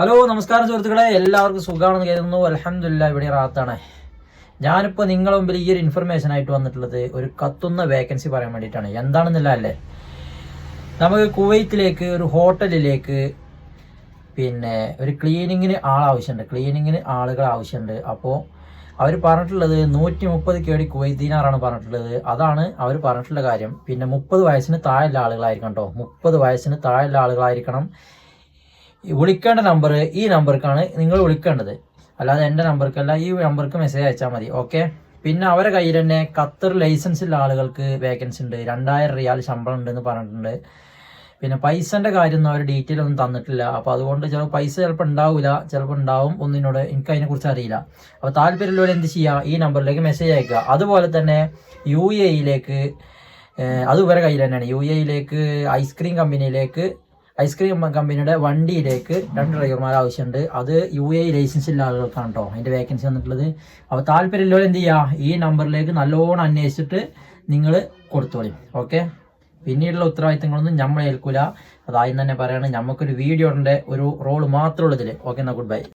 Hello നമസ്കാരം സുഹൃത്തുക്കളെ. എല്ലാവർക്കും സുഖമാണെന്ന് കരുതുന്നു. അലഹമില്ല ഇവിടെ റാത്താണ്. ഞാനിപ്പോൾ നിങ്ങളുടെ മുമ്പിൽ ഈ ഒരു ഇൻഫർമേഷൻ ആയിട്ട് വന്നിട്ടുള്ളത് ഒരു കത്തുന്ന വേക്കൻസി പറയാൻ വേണ്ടിയിട്ടാണ്. എന്താണെന്നില്ല അല്ലേ? നമുക്ക് കുവൈത്തിലേക്ക് ഒരു ഹോട്ടലിലേക്ക് പിന്നെ ഒരു ക്ലീനിങ്ങിന് ആൾ ആവശ്യമുണ്ട്. ക്ലീനിങ്ങിന് ആളുകൾ ആവശ്യമുണ്ട്. അപ്പോൾ അവർ പറഞ്ഞിട്ടുള്ളത് നൂറ്റി മുപ്പത് കേടി കുവൈത്തീനാറാണ് പറഞ്ഞിട്ടുള്ളത്. അതാണ് അവർ പറഞ്ഞിട്ടുള്ള കാര്യം. പിന്നെ മുപ്പത് വയസ്സിന് താഴെയുള്ള ആളുകളായിരിക്കണം കേട്ടോ. മുപ്പത് വയസ്സിന് താഴെയുള്ള ആളുകളായിരിക്കണം. വിളിക്കേണ്ട നമ്പർ ഈ നമ്പർക്കാണ് നിങ്ങൾ വിളിക്കേണ്ടത്. അല്ലാതെ എന്റെ നമ്പർക്കല്ല ഈ നമ്പർക്ക് മെസ്സേജ് അയച്ചാൽ മതി ഓക്കെ പിന്നെ അവരെ കയ്യിൽ തന്നെ ഖത്തർ ലൈസൻസ് ഉള്ള ആളുകൾക്ക് വേക്കൻസി ഉണ്ട് രണ്ടായിരം റിയാൽ ശമ്പളം ഉണ്ടെന്ന് പറഞ്ഞിട്ടുണ്ട്. പിന്നെ പൈസന്റെ കാര്യമൊന്നും അവർ ഡീറ്റെയിൽ ഒന്നും തന്നിട്ടില്ല. അപ്പോൾ അതുകൊണ്ട് ചിലപ്പോൾ പൈസ ചിലപ്പോൾ ഉണ്ടാവില്ല ചിലപ്പോൾ ഉണ്ടാവും ഒന്നിനോട് എനിക്ക് അതിനെക്കുറിച്ച് അറിയില്ല. അപ്പോൾ താല്പര്യമുള്ളവർ എന്ത് ചെയ്യുക ഈ നമ്പറിലേക്ക് മെസ്സേജ് അയക്കുക. അതുപോലെ തന്നെ യു എയിലേക്ക് അത് ഇവരെ കയ്യിൽ തന്നെയാണ്. യു എയിലേക്ക് ഐസ്ക്രീം കമ്പനിയിലേക്ക് ഐസ്ക്രീം കമ്പനിയുടെ വണ്ടിയിലേക്ക് രണ്ട് ഡ്രൈവർമാർ ആവശ്യമുണ്ട്. അത് യു എ ലൈസൻസ് ഉള്ള ആളുകൾക്കാണ് കേട്ടോ അതിന്റെ വേക്കൻസി വന്നിട്ടുള്ളത്. അപ്പോൾ താല്പര്യമുള്ളവർ എന്ത് ചെയ്യുക ഈ നമ്പറിലേക്ക് നല്ലോണം അന്വേഷിച്ചിട്ട് നിങ്ങൾ കൊടുത്തോളി. ഓക്കെ പിന്നീടുള്ള ഉത്തരവാദിത്തങ്ങളൊന്നും നമ്മൾ ഏൽക്കൂല. അതാദ്യം തന്നെ പറയുകയാണ് നമുക്കൊരു വീഡിയോയുടെ ഒരു റോൾ മാത്രമുള്ളതിൽ ഓക്കെ എന്നാൽ ഗുഡ് ബൈ